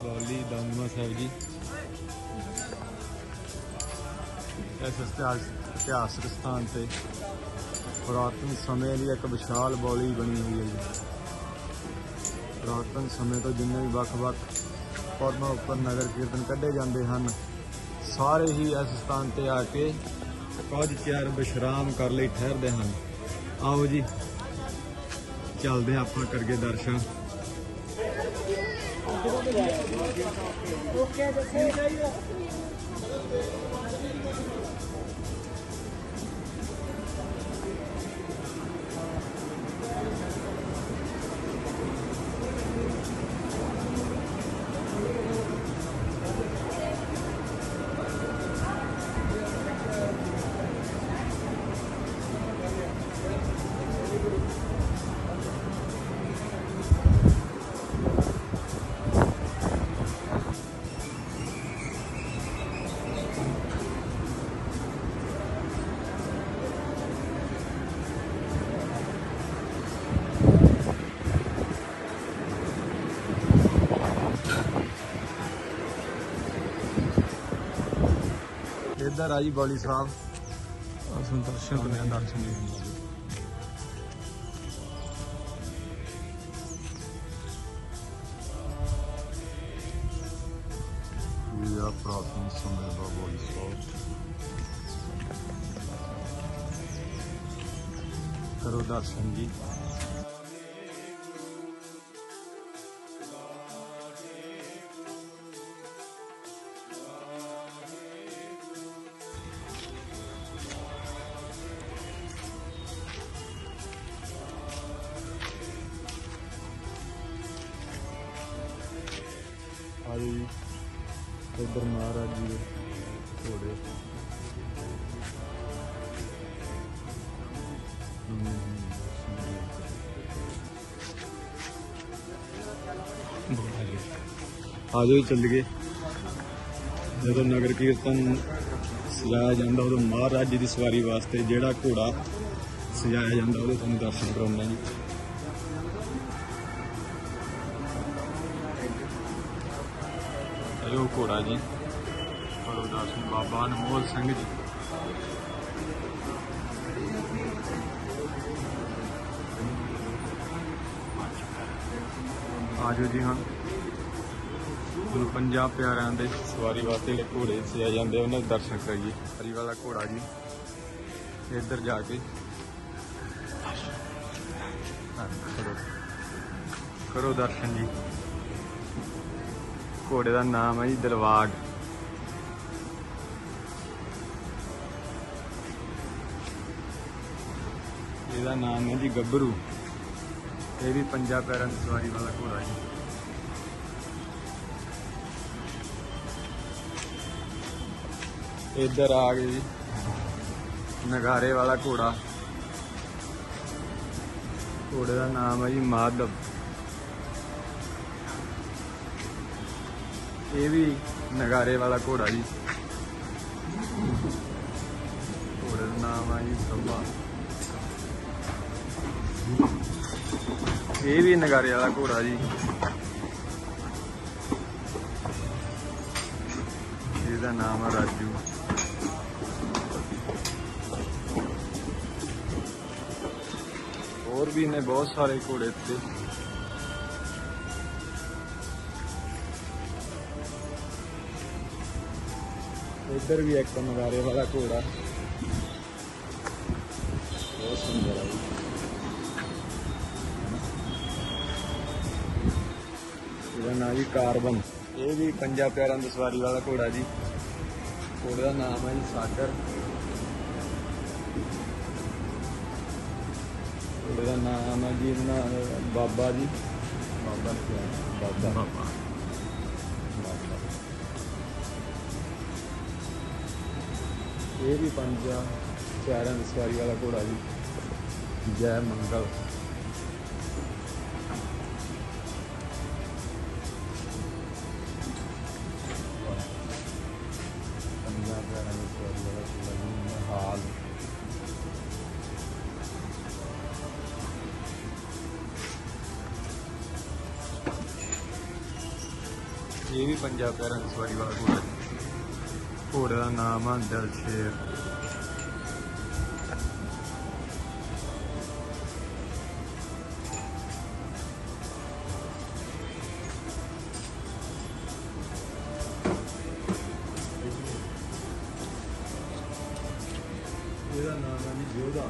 ਬੌਲੀ ਦਮਦਮਾ ਸਾਹਿਬ ਜੀ। ਇਸ ਇਤਿਹਾਸ ਇਤਿਹਾਸਕ ਸਥਾਨ ਤੇ ਪੁਰਾਤਨ ਸਮੇਂ ਦੀ ਇੱਕ ਵਿਸ਼ਾਲ ਬੌਲੀ ਬਣੀ ਹੋਈ ਹੈ ਜੀ। ਪੁਰਾਤਨ ਸਮੇਂ ਤੋਂ ਜਿੰਨੇ ਵੀ ਵੱਖ-ਵੱਖ ਪਰਮਾਂ ਉੱਪਰ ਨਗਰ ਕੀਰਤਨ ਕੱਢੇ ਜਾਂਦੇ ਹਨ, ਸਾਰੇ ਹੀ ਇਸ ਸਥਾਨ ਤੇ ਆ ਕੇ ਕੁਝ ਚਿਰ ਵਿਸ਼ਰਾਮ ਕਰ ਲਈ ਠਹਿਰਦੇ ਹਨ। ਆਓ ਜੀ, ਚੱਲਦੇ ਹਾਂ ਆਪਾਂ ਕਰਕੇ ਦਰਸ਼ਨ। ਓਕੇ ਦੱਸੇ ਚਾਹੀਦਾ ਇੱਧਰ ਆ ਜੀ ਬੌਲੀ ਸਾਹਿਬ। ਅਸਾਂ ਦਰਸ਼ਨ ਕਰਨੇ ਦਰਸ਼ਨ ਜੀ ਇਹ ਆ ਪ੍ਰਾਤਨ ਸਮੇਂ ਦਾ ਬੌਲੀ ਸਾਹਿਬ। ਕਰੋ ਦਰਸ਼ਨ ਜੀ। ਇੱਧਰ ਮਹਾਰਾਜ ਜੀ ਘੋੜੇ। ਆ ਜਾਓ ਚੱਲ ਗਏ। ਜਦੋਂ ਨਗਰ ਕੀਰਤਨ ਸਜਾਇਆ ਜਾਂਦਾ, ਉਦੋਂ ਮਹਾਰਾਜ ਜੀ ਦੀ ਸਵਾਰੀ ਵਾਸਤੇ ਜਿਹੜਾ ਘੋੜਾ ਸਜਾਇਆ ਜਾਂਦਾ, ਉਹਦੇ ਤੁਹਾਨੂੰ ਦਰਸ਼ਨ ਕਰਾਉਣਾ ਜੀ। ਇਹ ਉਹ ਘੋੜਾ ਜੀ। ਕਰੋ ਦਰਸ਼ਨ ਬਾਬਾ ਅਨਮੋਲ ਸਿੰਘ ਜੀ। ਆਜੋ ਜੀ ਹਾਂ ਗੁਰੂ ਪੰਜਾਬ ਪਿਆਰਿਆਂ ਦੇ ਸਵਾਰੀ ਵਾਸਤੇ ਜਿਹੜੇ ਘੋੜੇ ਸਜਾਏ ਜਾਂਦੇ, ਉਹਨਾਂ ਦੇ ਦਰਸ਼ਨ ਕਰੀਏ। ਹਰੀ ਵਾਲਾ ਘੋੜਾ ਜੀ, ਇੱਧਰ ਜਾ ਕੇ। ਕਰੋ। ਕਰੋ ਦਰਸ਼ਨ ਜੀ। ਘੋੜੇ ਦਾ ਨਾਮ ਹੈ ਜੀ ਦਿਲਵਾਗ। ਇਹਦਾ ਨਾਮ ਹੈ ਜੀ ਗੱਭਰੂ। ਇਹ ਵੀ ਪੰਜਾ ਪੈਰਾਂ ਦੀ ਸਵਾਰੀ ਵਾਲਾ ਘੋੜਾ ਜੀ। ਇੱਧਰ ਆ ਗਏ ਜੀ। ਨਗਾਰੇ ਵਾਲਾ ਘੋੜਾ। ਘੋੜੇ ਦਾ ਨਾਮ ਹੈ ਜੀ ਮਾਧਵ। ਇਹ ਵੀ ਨਗਾਰੇ ਵਾਲਾ ਘੋੜਾ ਜੀ। ਘੋੜੇ ਦਾ ਨਾਮ ਆ ਜੀ ਸੱਬਾ ਇਹ ਵੀ ਨਗਾਰੇ ਵਾਲਾ ਘੋੜਾ ਜੀ। ਇਹਦਾ ਨਾਮ ਆ ਰਾਜੂ। ਹੋਰ ਵੀ ਨੇ ਬਹੁਤ ਸਾਰੇ ਘੋੜੇ ਇੱਥੇ। ਇੱਧਰ ਵੀ ਇੱਕ ਨਗਾਰੇ ਵਾਲਾ ਘੋੜਾ। ਬਹੁਤ ਸੁੰਦਰ ਹੈ ਜੀ। ਇਹਦਾ ਨਾਮ ਜੀ ਕਾਰਬਨ। ਇਹ ਵੀ ਪੰਜਾ ਪਿਆਰਾਂ ਦੀ ਸਵਾਰੀ ਵਾਲਾ ਘੋੜਾ ਜੀ। ਘੋੜੇ ਦਾ ਨਾਮ ਹੈ ਜੀ ਸਾਗਰ। ਘੋੜੇ ਦਾ ਨਾਮ ਹੈ ਜੀ ਇਹਨਾਂ ਬਾਬਾ ਜੀ। ਬਾਬਾ ਬਾਬਾ ਬਾਬਾ। ਇਹ ਵੀ ਪੰਜਾ ਪਿਆਰਾਂ ਦੀ ਸਵਾਰੀ ਵਾਲਾ ਘੋੜਾ ਜੀ ਜੈ ਮੰਗਲ ਪੰਜਾ ਪਿਆਰਾਂ ਦੀ ਸਵਾਰੀ ਵਾਲਾ ਘੋੜਾ ਜੀ ਘੋੜਾ ਘੋੜੇ ਦਾ ਨਾਮ ਆ ਦਲਸ਼ੇਰ ਇਹਦਾ ਨਾਮ ਹੈ ਯੋਧਾ